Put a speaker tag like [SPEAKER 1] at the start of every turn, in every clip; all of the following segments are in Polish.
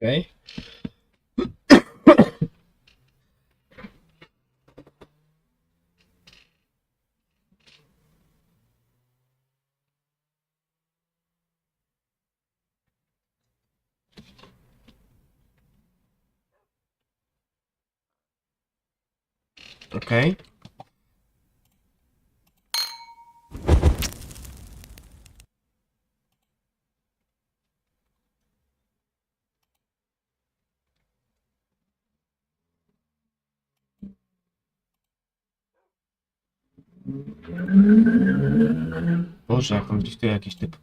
[SPEAKER 1] Okej. Okej. Boże, jak tam driftuje jakiś typ.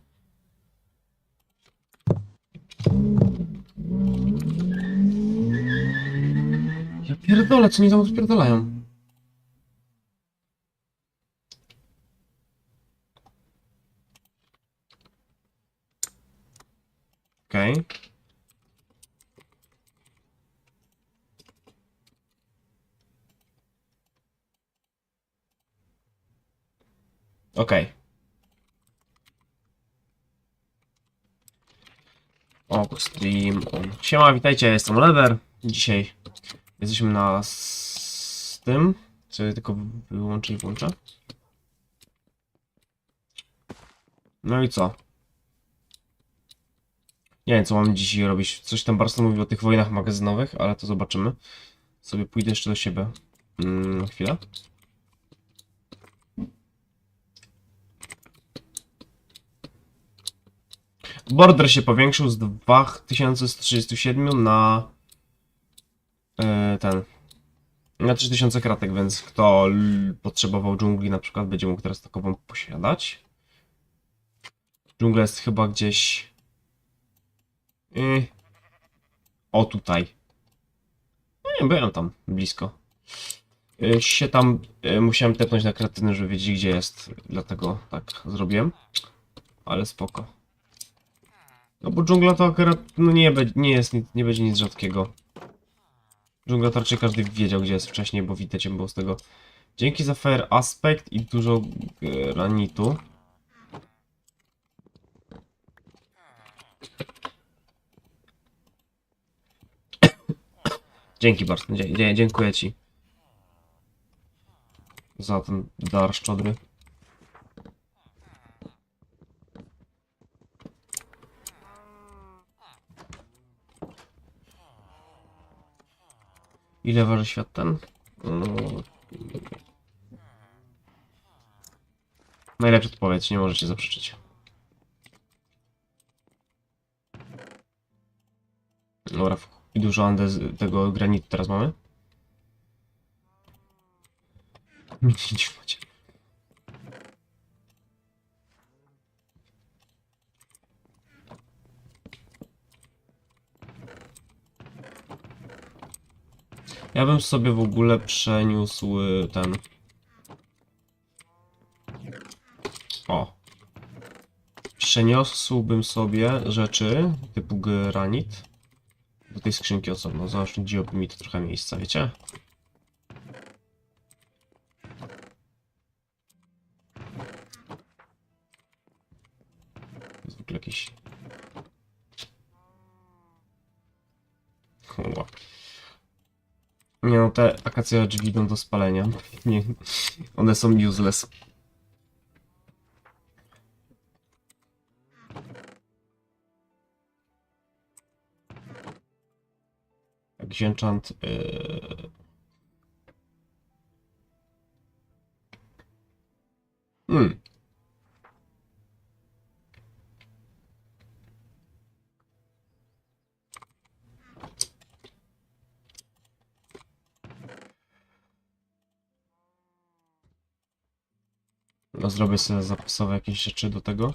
[SPEAKER 1] Ja pierdolę, co nie tam odpierdalają. Okej. Okej. O, stream. Siema, witajcie, jestem Lever. Dzisiaj jesteśmy na z tym. Co tylko wyłączę i włączę. No i co? Nie wiem, co mam dzisiaj robić. Coś tam bardzo mówił o tych wojnach magazynowych, ale to zobaczymy. Sobie pójdę jeszcze do siebie. Mm, chwilę. Border się powiększył z 2137 na e, ten na 3000 kratek, więc kto potrzebował dżungli na przykład będzie mógł teraz takową posiadać. Dżungla jest chyba gdzieś y, o tutaj. No nie byłem tam blisko. Y, się tam y, musiałem tepnąć na kretyny, żeby wiedzieć gdzie jest, dlatego tak zrobiłem. Ale spoko. No bo dżungla to akurat no nie, nie jest, nic- nie będzie nic rzadkiego. Dżungla to raczej każdy wiedział gdzie jest wcześniej, bo widać było z tego. Dzięki za fair aspekt i dużo granitu. Dzięki bardzo, dziękuję ci. Za ten dar szczodry. Ile waży świat ten? No... Najlepsza odpowiedź, nie możecie zaprzeczyć. Dobra, i dużo andez tego granitu teraz mamy? Nic macie. Ja bym sobie w ogóle przeniósł y, ten. O. Przeniosłbym sobie rzeczy typu granit do tej skrzynki osobno. Zaoszczędziłoby mi to trochę miejsca, wiecie? Zwykle jakiś. Kurwa. Nie no, te akacje drzwi idą do spalenia. Nie, one są useless. Enchant. Yy... Hmm. No, zrobię sobie zapisowe jakieś rzeczy do tego.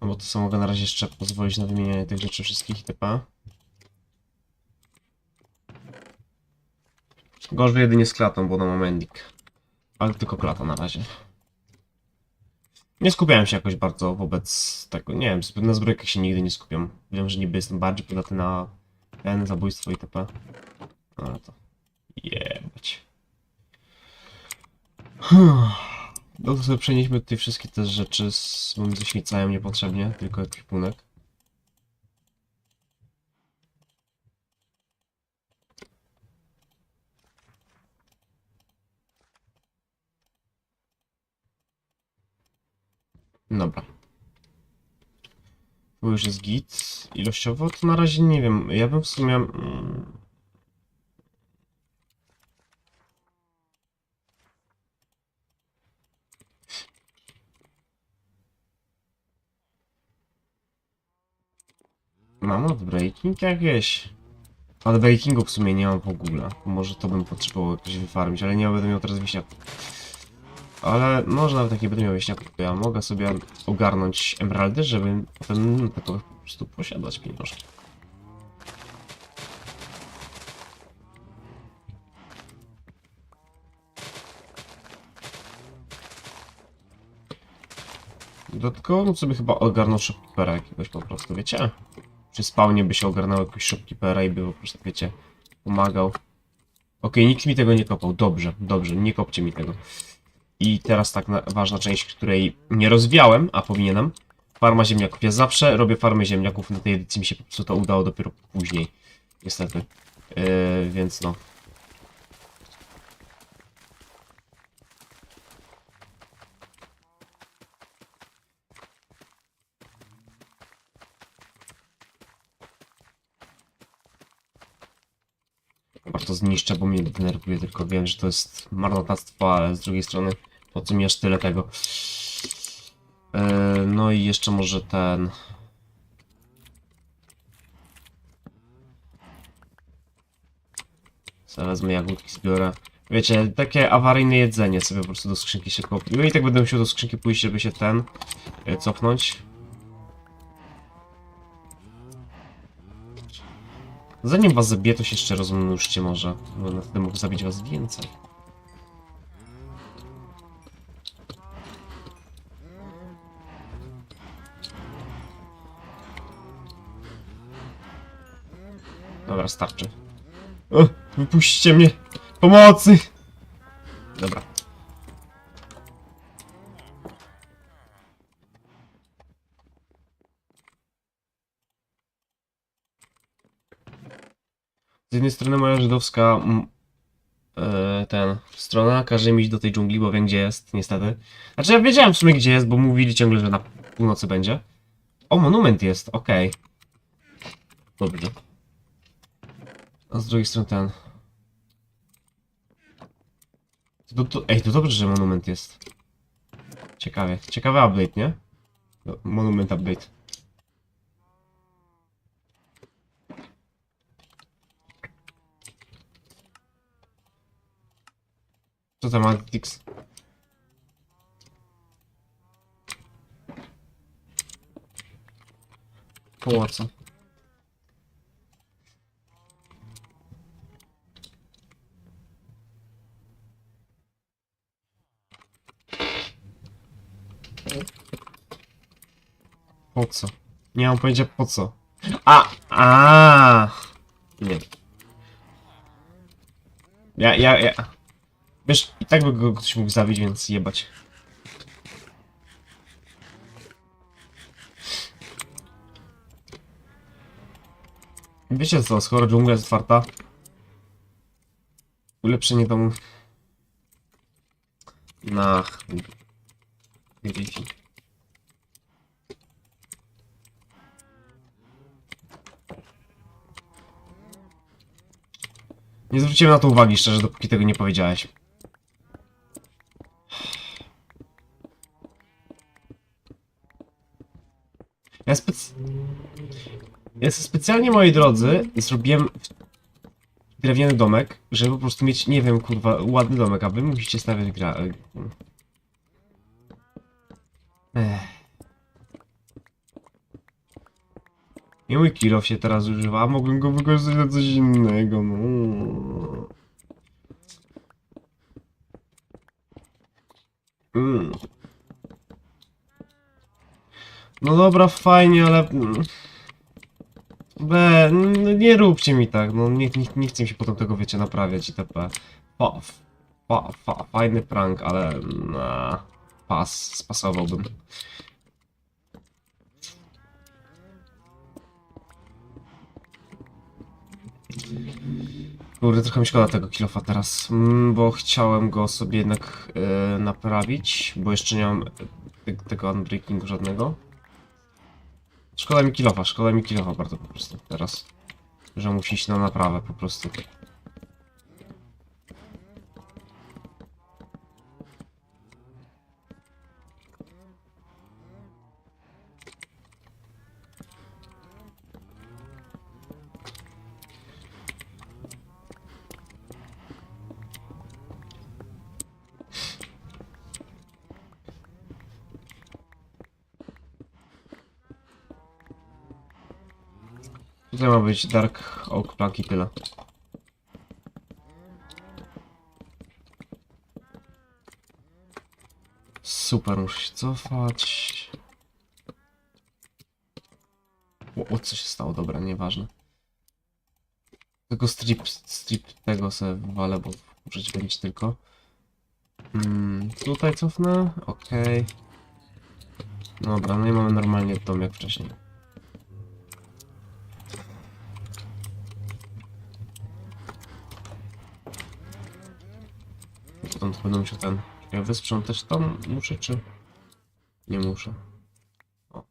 [SPEAKER 1] No bo to co mogę na razie jeszcze pozwolić na wymienianie tych rzeczy wszystkich itp. Gorzej jedynie z klatą, bo ona ma mending. Ale tylko klata na razie. Nie skupiałem się jakoś bardzo wobec tego. Nie wiem, na zbrojkach się nigdy nie skupiam. Wiem, że niby jestem bardziej podatny na ten zabójstwo itp. Ale to. Jebać. No to sobie przenieśmy tutaj wszystkie te rzeczy, z, bo mi zaśmiecają niepotrzebnie, tylko ekwipunek. Dobra. Tu już jest git. Ilościowo to na razie nie wiem. Ja bym w sumie... mm, Mam odbreaking jakieś. Ale breakingu w sumie nie mam w ogóle. Może to bym potrzebował jakoś wyfarmić, ale nie będę miał teraz wieśniaków. Ale może nawet jak nie będę miał wieśniaków, to ja mogę sobie ogarnąć emeraldy, żeby potem po prostu posiadać pieniążki. Dodatkowo sobie chyba ogarnął shopkeepera jakiegoś po prostu, wiecie? Przy spawnie by się ogarnął jakiegoś shopkeepera i by po prostu, wiecie, pomagał. Okej, nikt mi tego nie kopał. Dobrze, dobrze, nie kopcie mi tego. I teraz tak na, ważna część, której nie rozwiałem, a powinienem. Farma ziemniaków. Ja zawsze robię farmę ziemniaków, na tej edycji mi się po prostu to udało dopiero później. Niestety. Yy, więc no. Chyba to zniszczę, bo mnie denerwuje, tylko wiem, że to jest marnotrawstwo, ale z drugiej strony po co mi aż tyle tego. Yy, no i jeszcze może ten... Wezmę jagódki, zbiorę. Wiecie, takie awaryjne jedzenie sobie po prostu do skrzynki się kopię. I tak będę musiał do skrzynki pójść, żeby się ten yy, cofnąć. Zanim was zabiję, to się jeszcze rozmnóżcie może, bo wtedy mógł zabić was więcej. Dobra, starczy. O, wypuśćcie mnie! Pomocy! Dobra. Z jednej strony moja żydowska mm, e, ten strona każe mi iść do tej dżungli, bo wiem gdzie jest, niestety. Znaczy ja wiedziałem w sumie gdzie jest, bo mówili ciągle, że na północy będzie. O, monument jest, okej. Dobrze. A z drugiej strony ten. To, to, ej, to dobrze, że monument jest. Ciekawie. Ciekawy update, nie? Monument update. Co? Po co? Nie mam pojęcia po co. A! A! Nie. Ja, ja, ja. Wiesz, i tak by go ktoś mógł zabić, więc jebać. Wiecie co, skoro dżungla jest otwarta, ulepszenie domu na Wi-Fi. Nie zwróciłem na to uwagi, szczerze, dopóki tego nie powiedziałeś. Ja spec... Ja specjalnie, moi drodzy, zrobiłem drewniany domek, żeby po prostu mieć, nie wiem, kurwa, ładny domek, a wy musicie stawiać gra... Ech. I mój kilof się teraz używa, a go wykorzystać na coś innego, no. Mm. No dobra, fajnie, ale... mm. No nie róbcie mi tak, no nie, nie, nie chcę się potem tego, wiecie, naprawiać itp. Fa, fa, fa, fajny prank, ale... Na. pas, spasowałbym. Kurde, trochę mi szkoda tego kilofa teraz, mm, bo chciałem go sobie jednak e, naprawić, bo jeszcze nie mam te- tego unbreakingu żadnego. Szkoda mi kilofa, szkoda mi kilofa bardzo po prostu teraz, że musi iść na naprawę po prostu. Tutaj ma być Dark Oak Plank i tyle. Super, muszę się cofać. O, o co się stało? Dobra, nieważne. Tylko strip, strip tego sobie wywalę, bo muszę dźwięć tylko. Mm, tutaj cofnę, okej. Dobra, no i mamy normalnie dom jak wcześniej. To będę musiał ten... Ja wysprzątać tam muszę, czy... Nie muszę. O.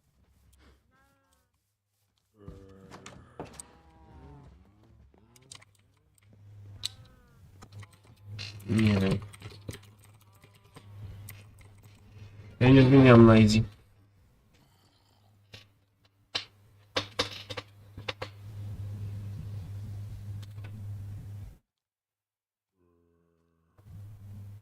[SPEAKER 1] Nie wiem. Ja nie zmieniam na easy.